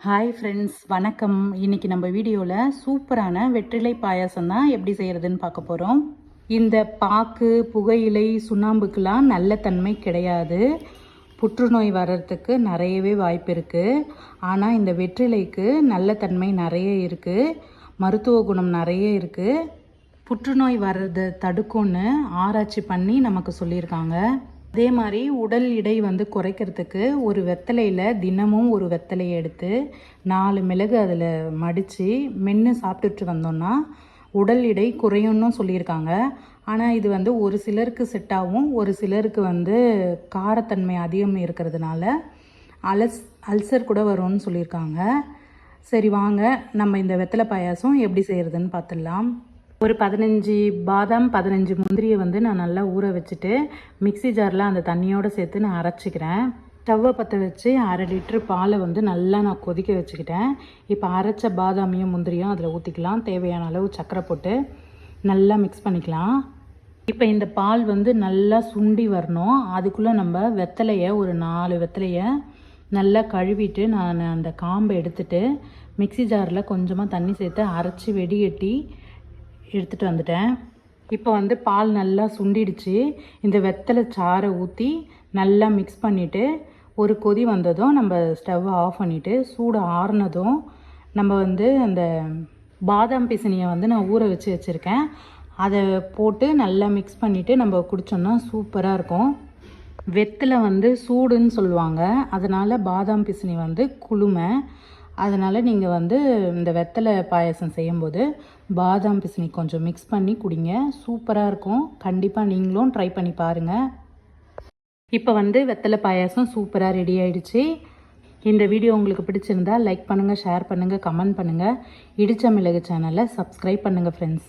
Hi friends வணக்கம். இன்னைக்கு நம்ம வீடியோவில் சூப்பரான வெற்றிலை பாயாசம் தான் எப்படி செய்கிறதுன்னு பார்க்க போகிறோம் இந்த பாக்கு புகையிலை சுண்ணாம்புக்கெலாம் நல்ல தன்மை கிடையாது. புற்றுநோய் வர்றதுக்கு நிறையவே வாய்ப்பு இருக்குது ஆனால் இந்த வெற்றிலைக்கு நல்ல தன்மை நிறைய இருக்குது மருத்துவ குணம் நிறைய இருக்குது புற்றுநோய் வர்றதை தடுக்கும்னு ஆராய்ச்சி பண்ணி நமக்கு சொல்லியிருக்காங்க. அதே மாதிரி உடல் எடை வந்து குறைக்கிறதுக்கு ஒரு வெத்தலையில் தினமும் ஒரு வெத்தலையை எடுத்து நாலு மிளகு அதில் மடித்து மென்று சாப்பிட்டுட்டு வந்தோம்னா உடல் எடை குறையும்னு சொல்லியிருக்காங்க. ஆனால் இது வந்து ஒரு சிலருக்கு செட் ஆகும் ஒரு சிலருக்கு வந்து காரத்தன்மை அதிகம் இருக்கிறதுனால அலஸ் அல்சர் கூட வரும்னு சொல்லியிருக்காங்க. சரி வாங்க நம்ம இந்த வெத்தலை பாயாசம் எப்படி செய்கிறதுன்னு பார்த்துடலாம். ஒரு பதினஞ்சு பாதாம் பதினஞ்சு முந்திரியை வந்து நான் நல்லா ஊற வச்சுட்டு மிக்ஸி ஜாரில் அந்த தண்ணியோடு சேர்த்து நான் அரைச்சிக்கிறேன். ஸ்டவ்வை பற்ற வச்சு அரை லிட்ரு பாலை வந்து நல்லா நான் கொதிக்க வச்சுக்கிட்டேன். இப்போ அரைச்ச பாதாமியும் முந்திரியும் அதில் ஊற்றிக்கலாம் தேவையான அளவு சர்க்கரை போட்டு நல்லா மிக்ஸ் பண்ணிக்கலாம். இப்போ இந்த பால் வந்து நல்லா சுண்டி வரணும். அதுக்குள்ளே நம்ம வெத்தலையை ஒரு நாலு வெத்தலையை நல்லா கழுவிட்டு நான் அந்த காம்பை எடுத்துட்டு மிக்ஸி ஜாரில் கொஞ்சமாக தண்ணி சேர்த்து அரைச்சி வெடிகட்டி எடுத்துகிட்டு வந்துட்டேன். இப்போ வந்து பால் நல்லா சுண்டிடுச்சு. இந்த வெத்தலை சாறை ஊற்றி நல்லா மிக்ஸ் பண்ணிவிட்டு ஒரு கொதி வந்ததும் நம்ம ஸ்டவ்வை ஆஃப் பண்ணிவிட்டு சூடு ஆறுனதும் நம்ம வந்து அந்த பாதாம் பிசினியை வந்து நான் ஊற வச்சு வச்சுருக்கேன். அதை போட்டு நல்லா மிக்ஸ் பண்ணிவிட்டு நம்ம குடித்தோம்னா சூப்பராக இருக்கும். வெத்தில் வந்து சூடுன்னு சொல்லுவாங்க. அதனால் பாதாம் பிசினி வந்து குளுமை. அதனால் நீங்கள் வந்து இந்த வெத்தலை பாயசம் செய்யும்போது பாதாம் பிசினி கொஞ்சம் மிக்ஸ் பண்ணி குடிங்க. சூப்பராக இருக்கும். கண்டிப்பாக நீங்களும் ட்ரை பண்ணி பாருங்கள் இப்போ வந்து வெத்தலை பாயாசம் சூப்பராக ரெடி ஆயிடுச்சு. இந்த வீடியோ உங்களுக்கு பிடிச்சிருந்தா லைக் பண்ணுங்கள் ஷேர் பண்ணுங்கள் கமெண்ட் பண்ணுங்கள் இடிச்ச மிளகு சேனலை சப்ஸ்கிரைப் பண்ணுங்கள் ஃப்ரெண்ட்ஸ்